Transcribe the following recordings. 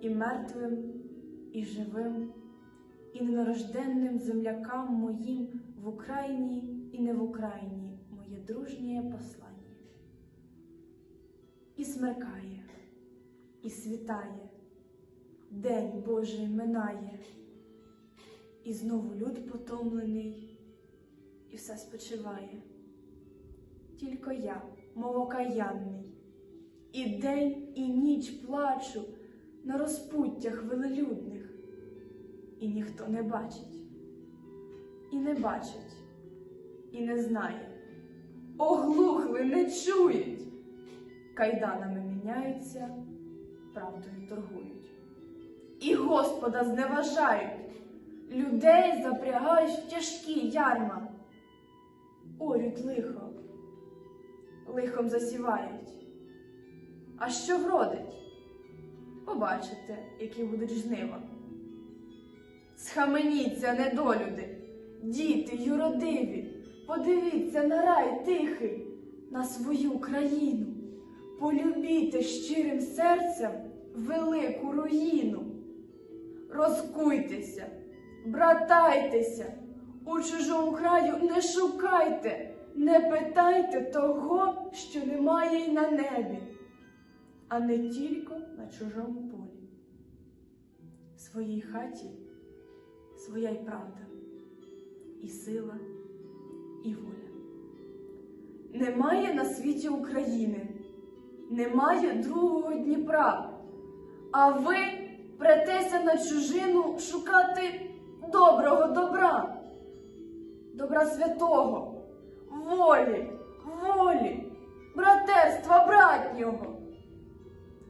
і мертвим, і живим, і ненарожденним землякам моїм в Україні і не в Україні моє дружнє послання. І смеркає, і світає, день Божий минає, і знову люд потомлений, і все спочиває. Тільки я, мов окаянний, і день, і ніч плачу на розпуттях велелюдних, і ніхто не бачить, і не бачить, і не знає. Оглухли, не чують, кайданами міняються, правдою торгують. І Господа зневажають, людей запрягають в тяжкі ярма, орють лихо, лихом засівають. А що вродить? Побачите, які будуть жнива. Схаменіться, недолюди, діти юродиві, подивіться на рай тихий, на свою країну, полюбіте щирим серцем велику руїну. Розкуйтеся, братайтеся, у чужому краю не шукайте, не питайте того, що немає й на небі, а не тільки на чужому полі. В своїй хаті своя й правда, і сила, і воля. Немає на світі України, немає другого Дніпра, а ви претеся на чужину шукати доброго добра, добра святого, волі, волі, братерства братнього.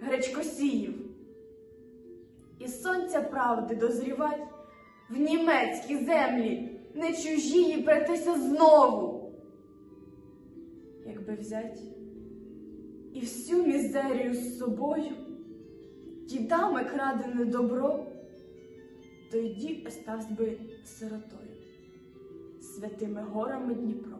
гречкосіїв. І сонця правди дозрівать в німецькі землі, не чужі претеся знову. Якби взять і всю мізерію з собою, дідами крадене добро, то й дід би сиротою, святими горами Дніпро.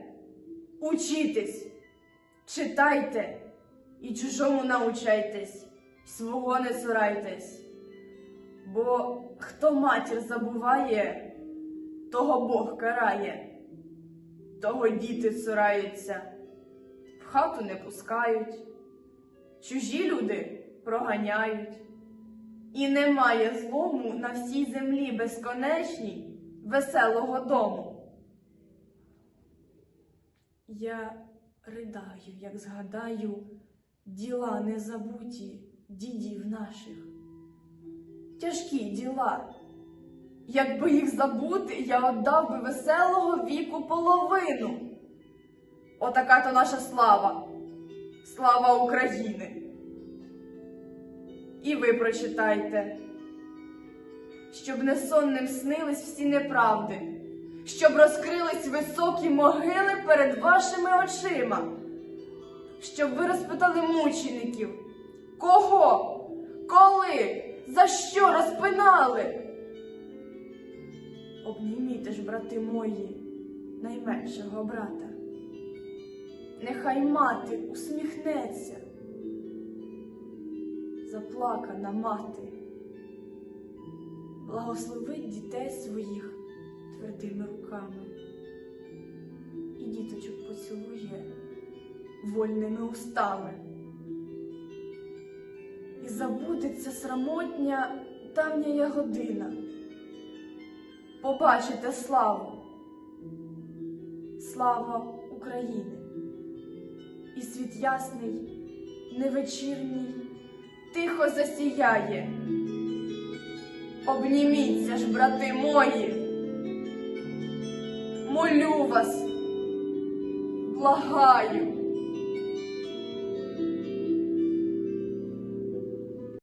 учітесь, читайте і чужому научайтесь, свого не цурайтесь. Бо хто матір забуває, того Бог карає того діти цураються, в хату не пускають, чужі люди проганяють, і немає злому на всій землі безконечній веселого дому. Я ридаю, як згадаю діла незабуті дідів наших. Тяжкі діла. Якби їх забути, я отдав би веселого віку половину. Отака то наша слава, слава України. І ви прочитайте, щоб несонним снились всі неправди, щоб розкрились високі могили перед вашими очима, щоб ви розпитали мучеників, кого, коли За що розпинали? Обніміте ж, брати мої, найменшого брата. Нехай мати усміхнеться, заплакана мати, благословить дітей своїх твердими руками і діточок поцілує вольними устами. І забудеться срамотня давня година. Побачите славу, слава України, і світ ясний, невечірній, тихо засіяє. Обніміться ж, брати мої, молю вас, благаю.